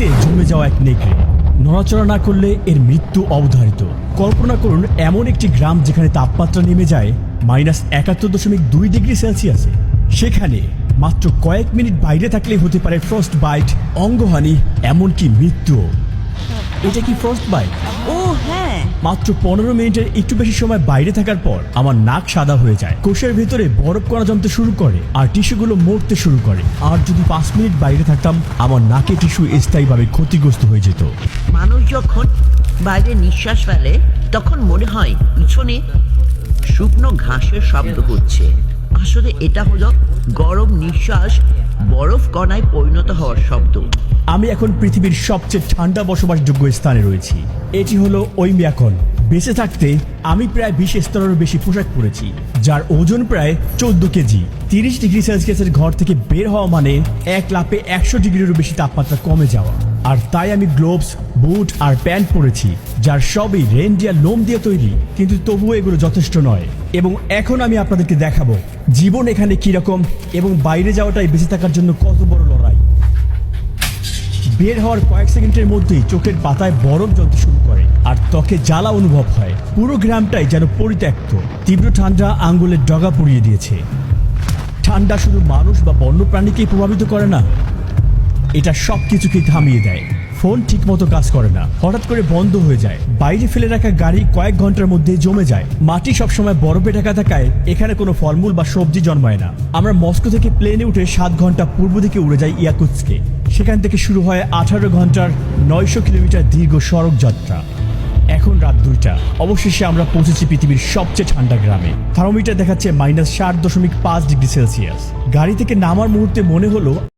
মাটিতে জমে যাওয়া এক নেকড়ে। নড়াচড়া না করলে এর মৃত্যু অবধারিত। কল্পনা করুন, এমন একটি গ্রাম যেখানে তাপমাত্রা নেমে যায় মাইনাস একাত্তর দশমিক দুই ডিগ্রি সেলসিয়াসে। সেখানে মাত্র কয়েক মিনিট বাইরে থাকলে হতে পারে ফ্রস্ট বাইট অঙ্গহানি, এমনকি মৃত্যু এটা কি ফ্রস্ট বাইট ও মাত্র পনেরো মিনিটের একটু বেশি সময় বাইরে থাকার পর আমার নাক সাদা হয়ে যায়। কোষের ভেতরে বরফ করা জমতে শুরু করে আর টিস্যুগুলো মরতে শুরু করে। আর যদি পাঁচ মিনিট বাইরে থাকতাম, আমার নাকে টিস্যু স্থায়ীভাবে ক্ষতিগ্রস্ত হয়ে যেত। মানুষ যখন বাইরে নিঃশ্বাস ফেলে, তখন মনে হয় পিছনে শুকনো ঘাসের শব্দ হচ্ছে। আসলে এটা হলো গরম নিঃশ্বাস, বরফ কণায় পরিণত হওয়ার শব্দ। আমি এখন পৃথিবীর সবচেয়ে ঠান্ডা বসবাসযোগ্য স্থানে রয়েছি। এটি হলো ওইমিয়াকন বেঁচে থাকতে আমি প্রায় বিশ স্তরেরও বেশি পোশাক পরেছি, যার ওজন প্রায় চোদ্দ কেজি। তিরিশ ডিগ্রি সেলসিয়াসের ঘর থেকে বের হওয়া মানে এক লাপে একশো ডিগ্রিরও বেশি তাপমাত্রা কমে যাওয়া। আর তাই আমি গ্লোভস বুট আর প্যান্ট পরেছি, যার সবই রেনডিয়ার লোম দিয়ে তৈরি, কিন্তু তবুও এগুলো যথেষ্ট নয়। এবং এখন আমি আপনাদেরকে দেখাবো জীবন এখানে কীরকম এবং বাইরে যাওয়াটাই বেঁচে থাকার জন্য কত বড় লড়াই। বের হওয়ার কয়েক সেকেন্ডের মধ্যেই চোখের পাতায় বরফ জ্বলতে শুরু করে, আর ত্বকে জ্বালা অনুভব হয়। পুরো গ্রামটাই যেন পরিত্যক্ত, তীব্র ঠান্ডা আঙ্গুলের ডগা পুড়িয়ে দিয়েছে। ঠান্ডা শুধু মানুষ বা বন্যপ্রাণীকেই প্রভাবিত করে না, এটা সব কিছুকেই থামিয়ে দেয়। ফোন ঠিকমতো কাজ করে না। হঠাৎ করে বন্ধ হয়ে যায়। বাইরে ফেলে রাখা গাড়ি কয়েক ঘণ্টার মধ্যে জমে যায়। মাটি সবসময় বরফে ঢাকা থাকায় এখানে কোনো ফলমূল বা সবজি জন্মায় না। আমরা মস্কো থেকে প্লেনে উঠে সাত ঘণ্টা পূর্ব দিকে উড়ে যাই ইয়াকুৎসকে। সেখান থেকে শুরু হয় আঠারো ঘণ্টার নয়শো কিলোমিটার দীর্ঘ সড়ক যাত্রা। এখন রাত দুইটা। অবশেষে আমরা পৌঁছেছি পৃথিবীর সবচেয়ে ঠান্ডা গ্রামে। থার্মোমিটার দেখাচ্ছে মাইনাস ষাট দশমিক পাঁচ ডিগ্রি সেলসিয়াস। গাড়ি থেকে নামার মুহূর্তে মনে হলো